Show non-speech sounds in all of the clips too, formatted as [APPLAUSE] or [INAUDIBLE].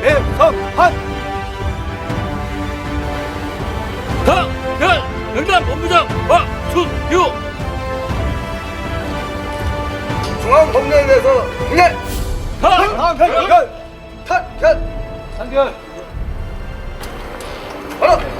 배성한 단결! 영남 본부장 박순유! 중앙 동네에서 위에 단결! 탄편 단결! 하나 탐견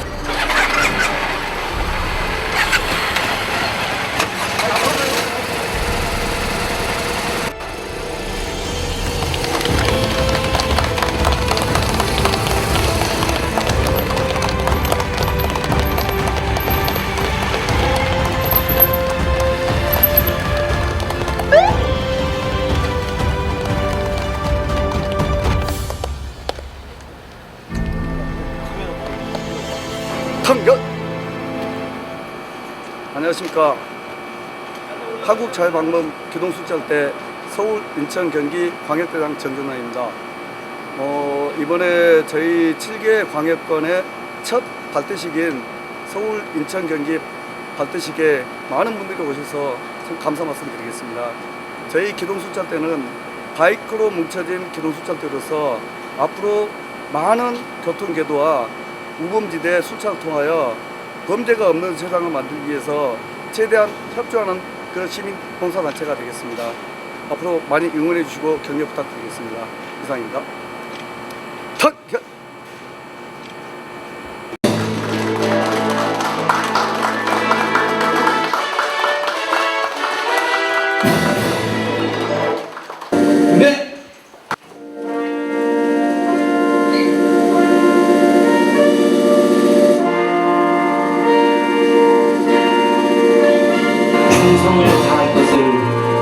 한국 자유 방문 기동순찰대 서울, 인천, 경기 광역대장 정준환입니다. 어, 이번에 저희 7개 광역권의 첫 발대식인 서울, 인천, 경기 발대식에 많은 분들이 오셔서 참 감사 말씀드리겠습니다. 저희 기동순찰대는 바이크로 뭉쳐진 기동순찰대로서 앞으로 많은 교통궤도와 우범지대 순찰을 통하여 범죄가 없는 세상을 만들기 위해서 최대한 협조하는 그런 시민 봉사단체가 되겠습니다. 앞으로 많이 응원해 주시고 격려 부탁드리겠습니다. 이상입니다. 턴!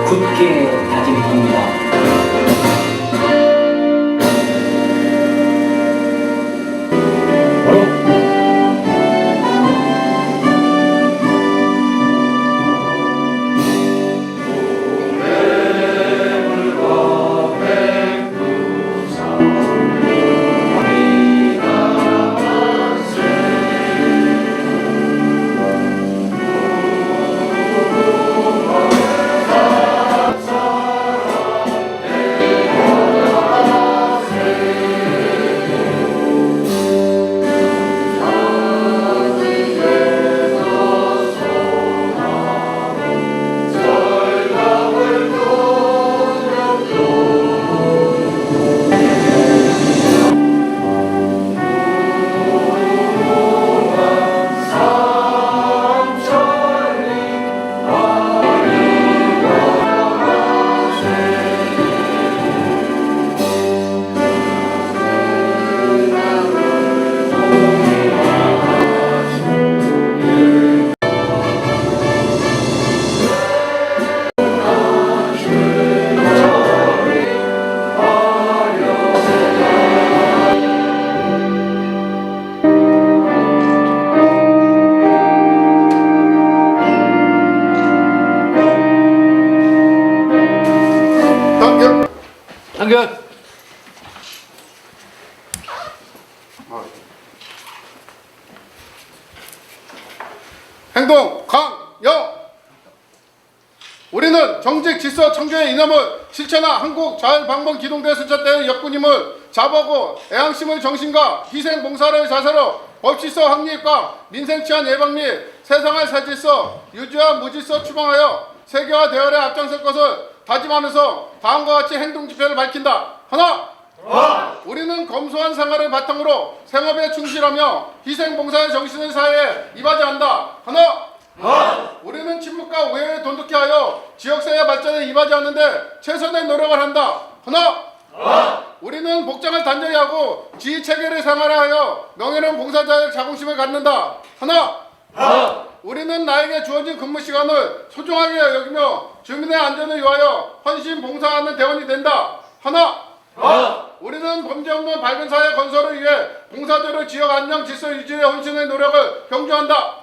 굳게 다짐합니다. 우리는 정직 질서 청조의 이념을 실천한 한국 자율방문 기동대 순찰대의 역군임을 자보고 애양심의 정신과 희생 봉사의 자세로 법질서 확립과 민생 치안 예방 및 세상의 새 질서 유지와 무질서 추방하여 세계화 대열에 앞장설 것을 다짐하면서 다음과 같이 행동 지표를 밝힌다. 하나, 우리는 검소한 생활을 바탕으로 생업에 충실하며 희생 봉사의 정신을 사회에 이바지한다. 하나. 우리는 침묵과 우애에 돈독히 하여 지역사회 발전에 이바지하는데 최선의 노력을 한다. 하나. 우리는 복장을 단정히 하고 지휘 체계를 생활하여 명예로운 봉사자의 자긍심을 갖는다. 하나. 우리는 나에게 주어진 근무 시간을 소중하게 여기며 주민의 안전을 위하여 헌신 봉사하는 대원이 된다. 하나. 우리는 범죄 없는 밝은 사회 건설을 위해 봉사자로 지역 안녕 질서 유지에 헌신의 노력을 경주한다.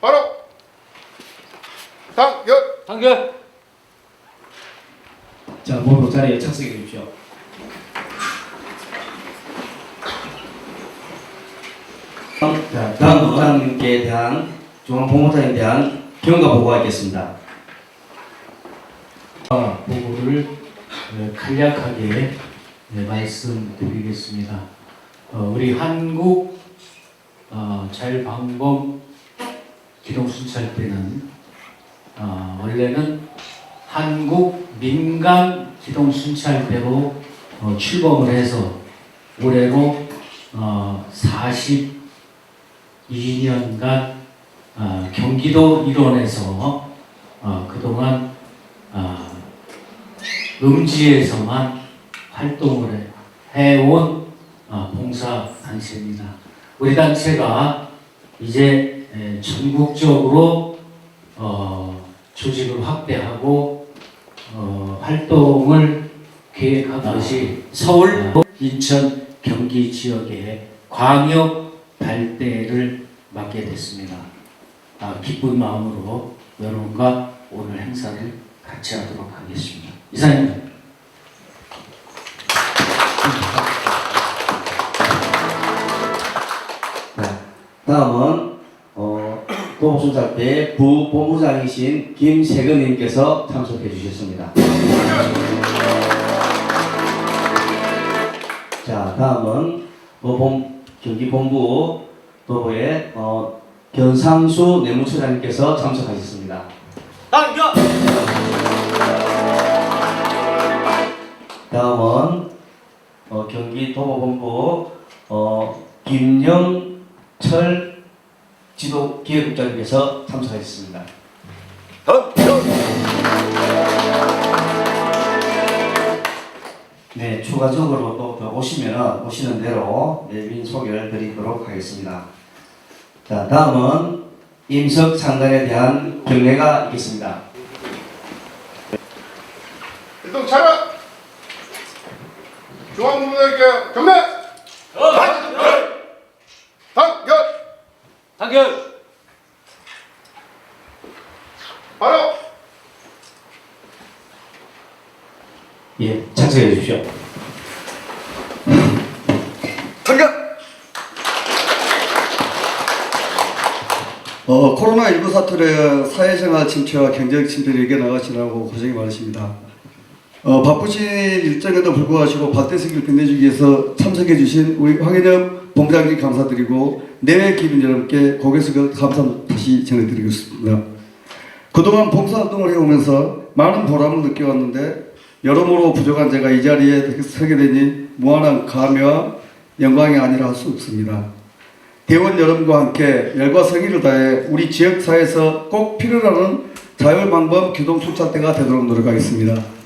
바로 당결 한결. 자, 모두 자리에 착석해 주십시오. 자, 다음 부장님께 대한 중앙본부장에 대한 경과 보고가 있겠습니다. 아, 보고를 어, 간략하게 네, 말씀드리겠습니다. 어, 우리 한국 어, 자율방범 기동순찰대는 어, 원래는 한국 민간 기동순찰대로 어, 출범을 해서 올해로 어, 42년간 어, 경기도 일원에서 어, 그동안 어, 음지에서만 활동을 해온 어, 봉사 단체입니다. 우리 단체가 이제 에, 전국적으로 어, 조직을 확대하고 어, 활동을 계획한 것이 서울, 인천, 경기 지역의 광역 발대를 맡게 됐습니다. 아, 기쁜 마음으로 여러분과 오늘 행사를 같이 하도록 하겠습니다. 이상입니다. 어, 도봉순찰대 부본부장이신 김세근님께서 참석해 주셨습니다. 자, 다음은 도봉 경기본부 도보의 어, 견상수 내무처장님께서 참석하셨습니다. 한결. 다음은 어, 경기 도보본부 어, 김영철 지도 기획국장님께서 참석하셨습니다. 한결. 네, 추가적으로 또더 오시면 오시는 대로 내빈 소개를 드리도록 하겠습니다. 자, 다음은 임석 창단에 대한 경례가 있겠습니다. 일동 차렷 중앙본부장께 경례 당결 한결. 바로 예, 착석해 주십시오. 한결. 어, 코로나19 사태로 사회생활 침체와 경제적 침체를 이겨나가시느라고 고생이 많으십니다. 어, 바쁘신 일정에도 불구하고 밭대식을 빛내주기 위해서 참석해주신 우리 황현엽 본부장님 감사드리고 내외 기빈 여러분께 고개 숙여 감사 다시 전해드리겠습니다. 그동안 봉사활동을 해오면서 많은 보람을 느껴왔는데 여러모로 부족한 제가 이 자리에 서게 되니 무한한 감회와 영광이 아니라 할 수 없습니다. 대원 여러분과 함께 열과 성의를 다해 우리 지역사회에서 꼭 필요로 하는 자율방범 기동수찰대가 되도록 노력하겠습니다.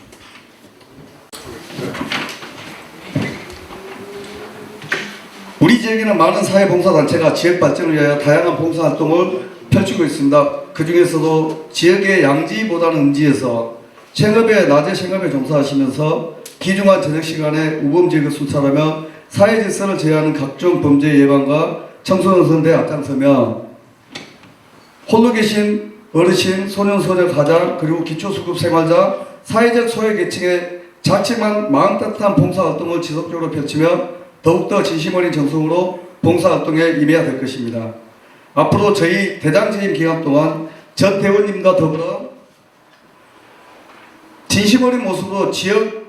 우리 지역에는 많은 사회봉사단체가 지역 발전을 위하여 다양한 봉사활동을 펼치고 있습니다. 그 중에서도 지역의 양지보다는 음지에서 생업에 낮에 생업에 종사하시면서 기중한 저녁 시간에 우범 지역을 수찰하며 사회 질서를 제하는 각종 범죄 예방과 청소년 선대에 앞장서며 홀로 계신 어르신, 소년, 소녀, 가장 그리고 기초수급 생활자, 사회적 소외 계층의 자칫만 마음 따뜻한 봉사활동을 지속적으로 펼치며 더욱더 진심 어린 정성으로 봉사활동에 임해야 될 것입니다. 앞으로 저희 대장재임 기간 동안 전 대원님과 더불어 진심 어린 모습으로 지역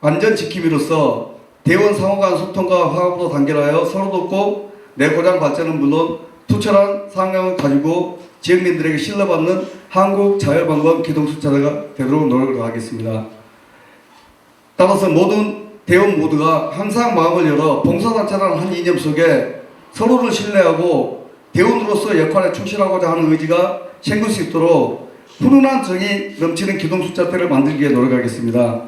안전 지킴이로서 대원 상호 간 소통과 화합으로 단결하여 서로 돕고 내 고장 발전은 물론 투철한 상황을 가지고 지역민들에게 신뢰받는 한국 자율방범 기동수차대가 되도록 노력을 하겠습니다. 따라서 모든 대원 모두가 항상 마음을 열어 봉사단체라는 한 이념 속에 서로를 신뢰하고 대원으로서 역할에 충실하고자 하는 의지가 생길 수 있도록 훈훈한 정이 넘치는 기동수차대를 만들기 위해 노력하겠습니다.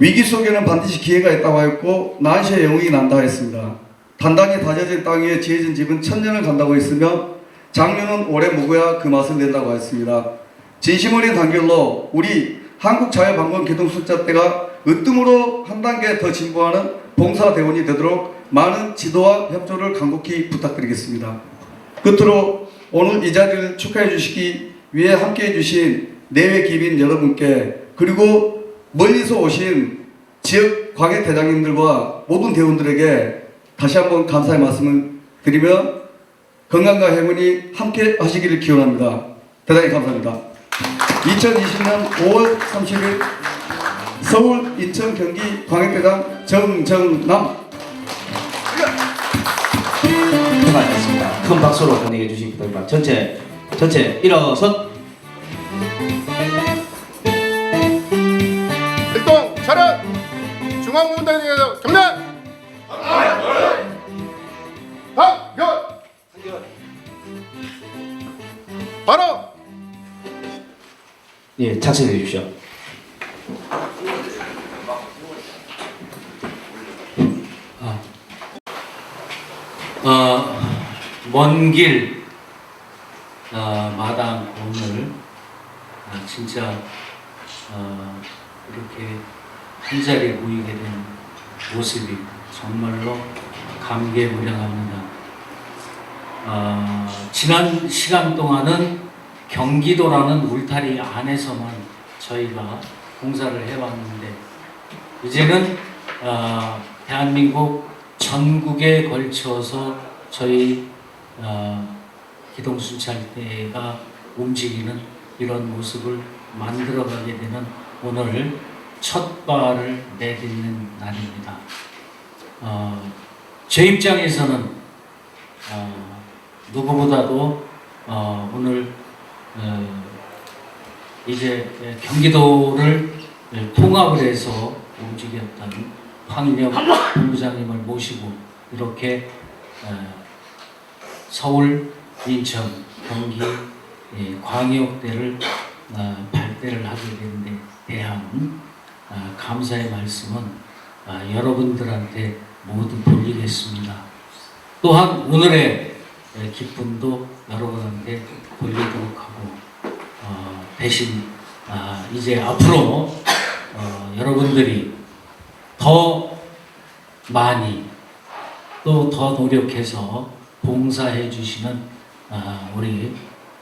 위기 속에는 반드시 기회가 있다고 했고 난시의 영웅이 난다 했습니다. 단단히 다져진 땅 위에 지어진 집은 천년을 간다고 했으며 장류는 오래 묵어야 그 맛을 낸다고 했습니다. 진심 어린 단결로 우리 한국 자유방범 기동수자대가 으뜸으로 한 단계 더 진보하는 봉사대원이 되도록 많은 지도와 협조를 간곡히 부탁드리겠습니다. 끝으로 오늘 이 자리를 축하해 주시기 위해 함께 해 주신 내외 기빈 여러분께 그리고 멀리서 오신 지역 광역대장님들과 모든 대원들에게 다시 한번 감사의 말씀을 드리며 건강과 행운이 함께 하시기를 기원합니다. 대단히 감사합니다. 2020년 5월 30일 서울, 인천, 경기 광역대장 정정남 수고하셨습니다. 큰 박수로 보내게 주시기 부탁드립니다. 전체 전체 일어서 일동 차렷 중앙본부장에 예 착석해 주십시오. 어, 먼길 어, 마당 오늘 어, 진짜 어, 이렇게 한 자리에 모이게 된 모습이 정말로 감개무량합니다. 어, 지난 시간 동안은 경기도라는 울타리 안에서만 저희가 봉사를 해왔는데 이제는 어, 대한민국 전국에 걸쳐서 저희 어, 기동순찰대가 움직이는 이런 모습을 만들어가게 되는 오늘 첫 발을 내딛는 날입니다. 어, 제 입장에서는 어, 누구보다도 어, 오늘 어, 이제 경기도를 통합을 해서 움직였던 황인혁 본부장님을 모시고 이렇게 어, 서울, 인천, 경기 예, 광역대를 어, 발대를 하게 된데 대한 어, 감사의 말씀은 어, 여러분들한테 모두 돌리겠습니다. 또한 오늘의 예, 기쁨도 여러분한테 돌리도록 하고 어, 대신 아, 이제 앞으로 어, 여러분들이 더 많이 또 더 노력해서 봉사해 주시는 아, 우리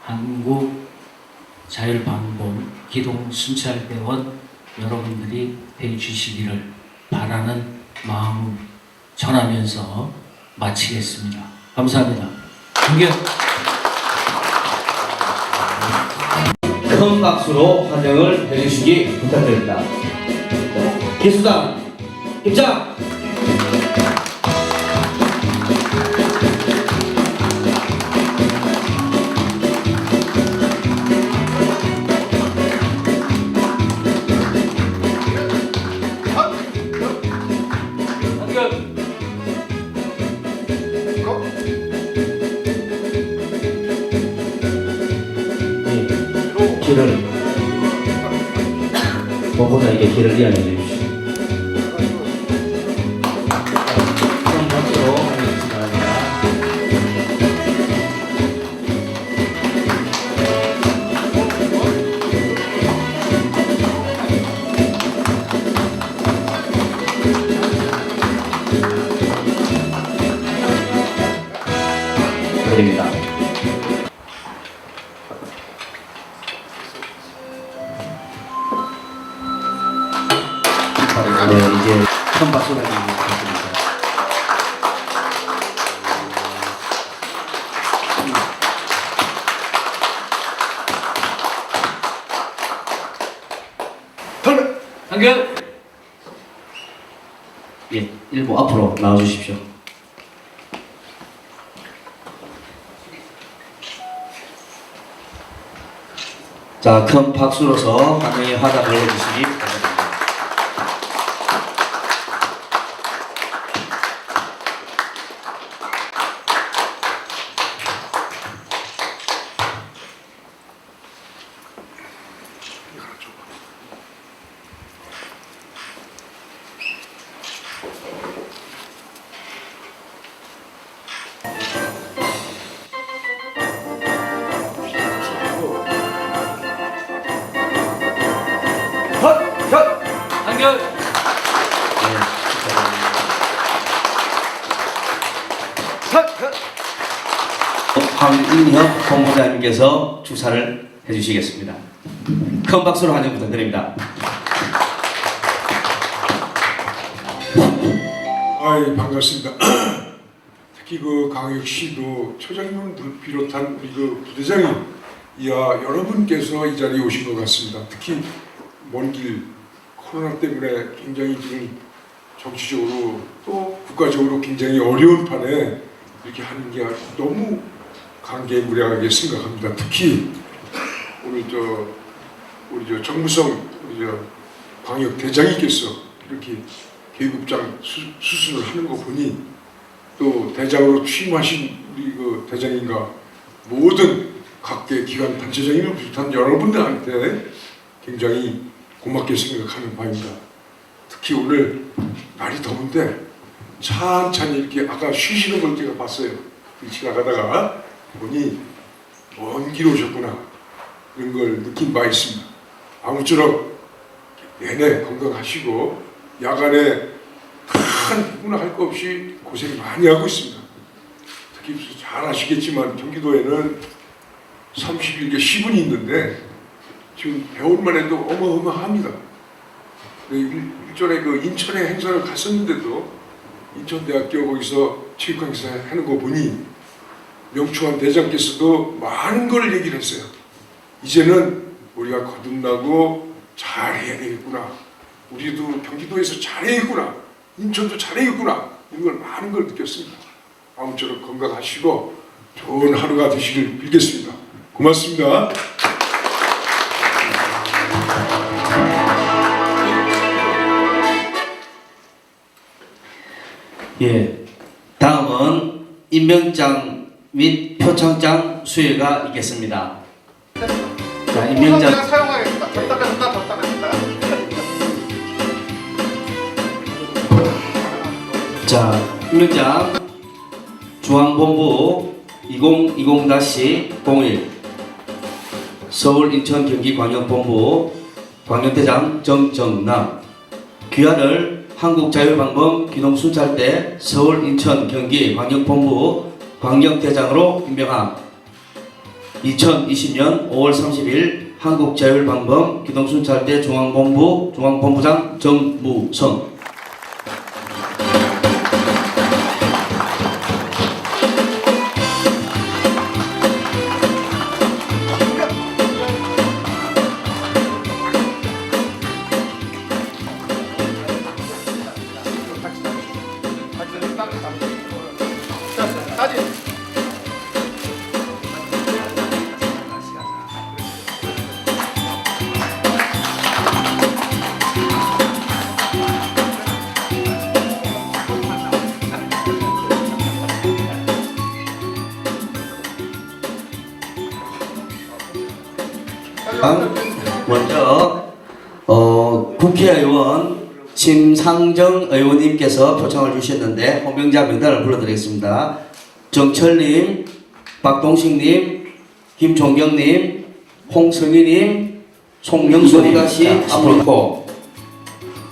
한국 자율방범 기동 순찰대원 여러분들이 돼 주시기를 바라는 마음을 전하면서 마치겠습니다. 감사합니다. 큰 박수로 환영을 해주시기 부탁드립니다. 네, 기수단 입장. 길을 무엇보다 이게 길을 이해해 주 당근 예, 일부 앞으로 나와주십시오. 자, 큰 박수로서 환영의 화답을 해주시기 본부장님께서 축사를 해주시겠습니다. 큰 박수로 환영 부탁드립니다. 아이 반갑습니다. [CLEARS THROAT] 특히 그 강역시도 처장님을 비롯한 우리 그 부대장님, 이야 여러분께서 이 자리에 오신 것 같습니다. 특히 먼 길 코로나 때문에 굉장히 지금 정치적으로 또 국가적으로 굉장히 어려운 판에 이렇게 하는 게 너무 감개무량하게 생각합니다. 특히 오늘 저 우리 저 정무성 우리 저 광역 대장님께서 이렇게 계급장 수, 수술을 하는 거 보니 또 대장으로 취임하신 우리 그 대장님과 모든 각계 기관 단체장님을 비롯한 여러분들한테 굉장히 고맙게 생각하는 바입니다. 특히 오늘 날이 더운데 찬찬히 이렇게 아까 쉬시는 걸 제가 봤어요. 지나가다가 보니 먼길 오셨구나 이런 걸 느낀 바 있습니다. 아무쪼록 내내 건강하시고 야간에 큰 피곤 할거 없이 고생 많이 하고 있습니다. 특히 잘 아시겠지만 경기도에는 31개 시군이 있는데 지금 배울만 해도 어마어마합니다. 일전에 그 인천에 행사를 갔었는데도 인천대학교 거기서 체육관 행사 하는 거 보니 명추한 대장께서도 많은 걸 얘기를 했어요. 이제는 우리가 거듭나고 잘해야 되겠구나. 우리도 경기도에서 잘해야겠구나. 인천도 잘해야겠구나. 이런 걸 많은 걸 느꼈습니다. 아무쪼록 건강하시고 좋은 하루가 되시길 빌겠습니다. 고맙습니다. 예, 다음은 임명장 및 표창장 수여가 있겠습니다. 자, 임명장 사용하겠습니다. 졌다 졌다. 자, 임명장 중앙본부 2020-01 서울 인천 경기 광역본부 광역대장 정정남 귀하를 한국자유방범 기동순찰대 서울 인천 경기 광역본부 광역대장으로 임명함. 2020년 5월 30일 한국자율방범 기동순찰대 중앙본부 중앙본부장 정무성 심상정 의원님께서 표창을 주셨는데 홍명자 명단을 불러드리겠습니다. 정철님, 박동식님, 김종경님, 홍성희님, 송명수님 다시 앞으로 고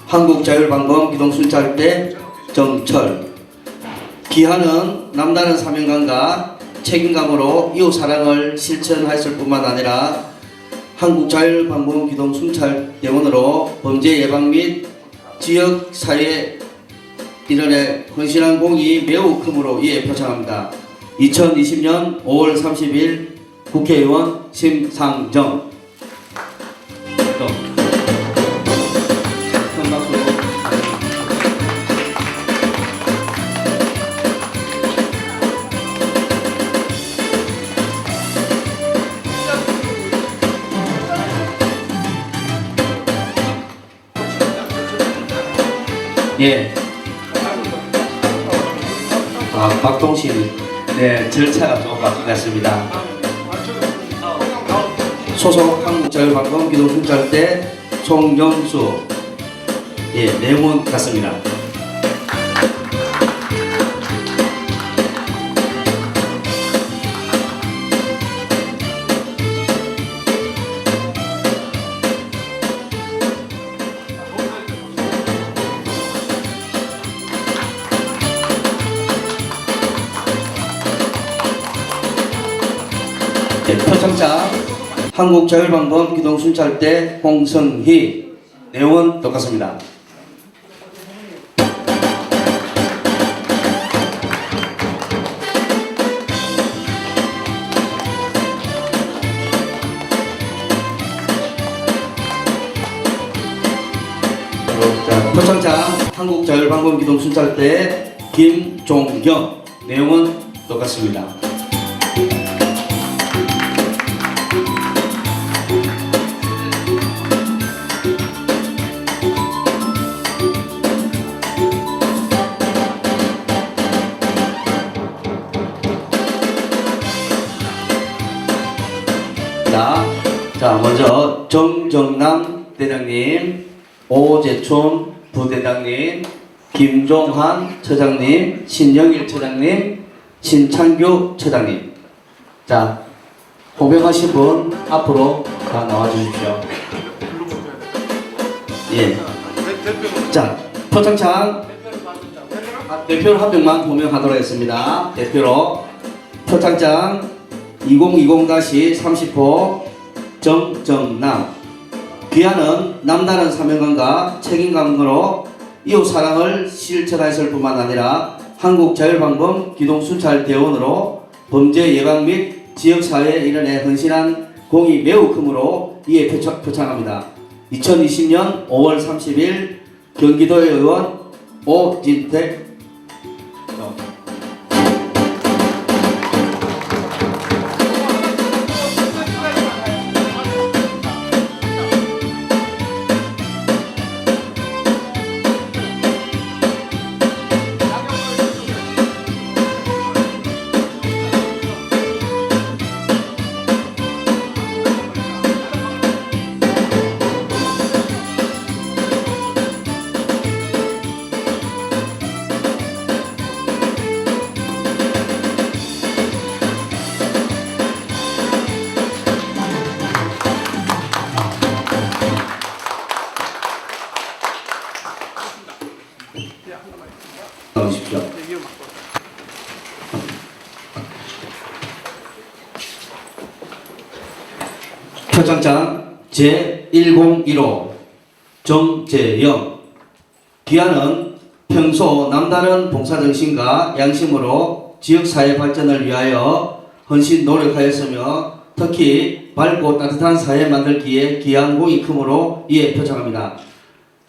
한국자율방범 기동순찰대 정철 기한은 남다른 사명감과 책임감으로 이웃 사랑을 실천했을 뿐만 아니라 한국자율방범 기동순찰 대원으로 범죄 예방 및 지역 사회 일원의 헌신한 공이 매우 크므로 이에 표창합니다. 2020년 5월 30일 국회의원 심상정 예. 아, 박동신. 네, 절차가 조금 바뀐 것 같습니다. 소속 한국자율방송 기동순찰대 송영수. 예, 내용은 같습니다. 한국자율방범 기동순찰대 홍성희 내용은 똑같습니다. 자, 표창장 한국자율방범기동순찰대 김종경 내용은 똑같습니다. 대장님, 오재춘 부대장님, 김종한 처장님, 신영일 처장님, 신창규 처장님. 자, 호명하신 분 앞으로 다 나와주십시오. 예. 자, 표창장 아, 대표를 한 명만 호명하도록 하겠습니다. 대표로 표창장 2020-30호 정정남 귀하는 남다른 사명감과 책임감으로 이웃 사랑을 실천하였을 뿐만 아니라 한국자율방범 기동순찰 대원으로 범죄 예방 및 지역사회 일원에 헌신한 공이 매우 크므로 이에 표창, 표창합니다. 2020년 5월 30일 경기도의 의원 오진택 나오십시오. 표창장 제1015 정재영 기한은 평소 남다른 봉사정신과 양심으로 지역사회 발전을 위하여 헌신 노력하였으며 특히 밝고 따뜻한 사회 만들기에 기한 크므로 이에 표창합니다.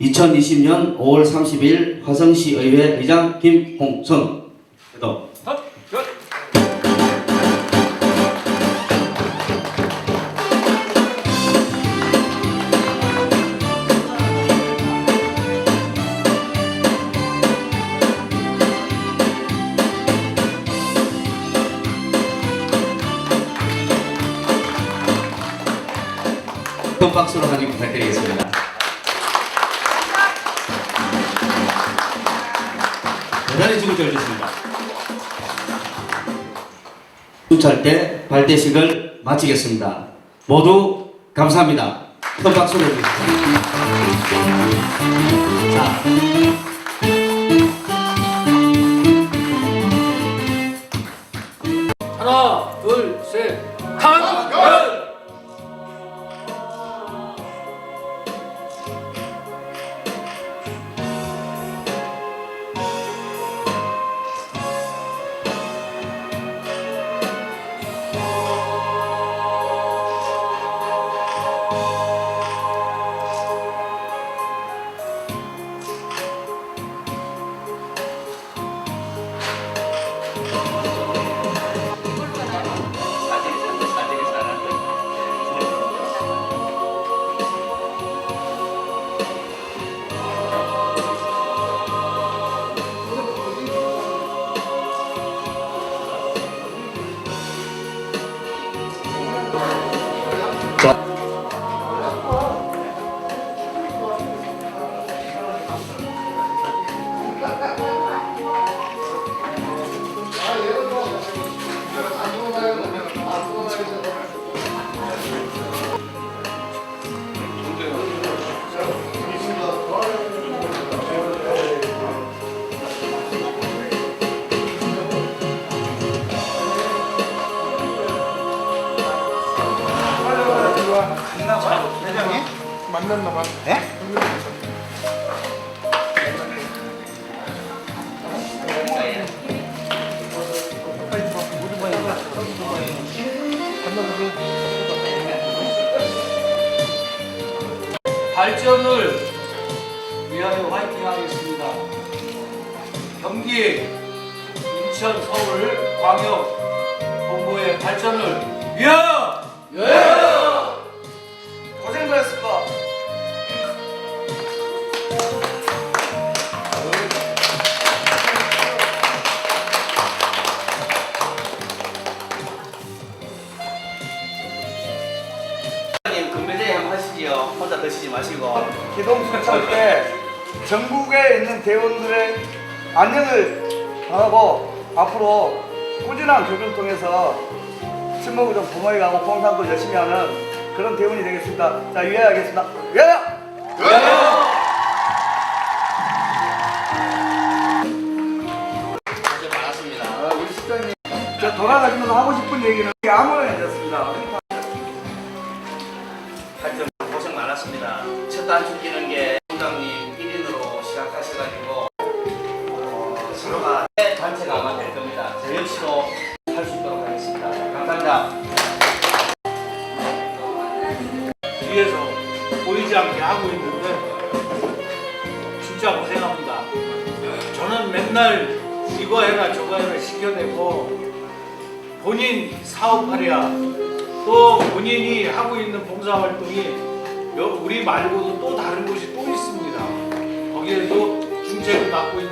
2020년 5월 30일 화성시 의회 의장 김홍성. 또큰 박수로 하지 부탁드리겠습니다. 대단히 수고 잘하셨습니다. 순찰 발대식을 마치겠습니다. 모두 감사합니다. 큰 박수로 해주십시오. 자, 한 명만. 네? 발전을 위하여 화이팅 하겠습니다. 경기, 인천, 서울, 광역, 본부의 발전을 위하여! 고 생하셨습니다. 님 한번 하시지요. 혼자 드시지 마시고. 기동 순찰 때 전국에 있는 대원들의 안녕을 바라고 앞으로 꾸준한 교육을 통해서 친목을 좀 부모에 가고 봉사도 열심히 하는 그런 대원이 되겠습니다. 자, 위하여하겠습니다. 위하여! 고생 많았습니다. 아, 우리 시장님, 저 돌아가시면서 하고 싶은 얘기는 아무나 괜찮습니다. 하여튼 고생 많았습니다. 첫 단추 끼는 게 사업하랴 또 본인이 하고 있는 봉사활동이 여- 우리 말고도 또 다른 곳이 또 있습니다. 거기에도 중책을 맡고 있는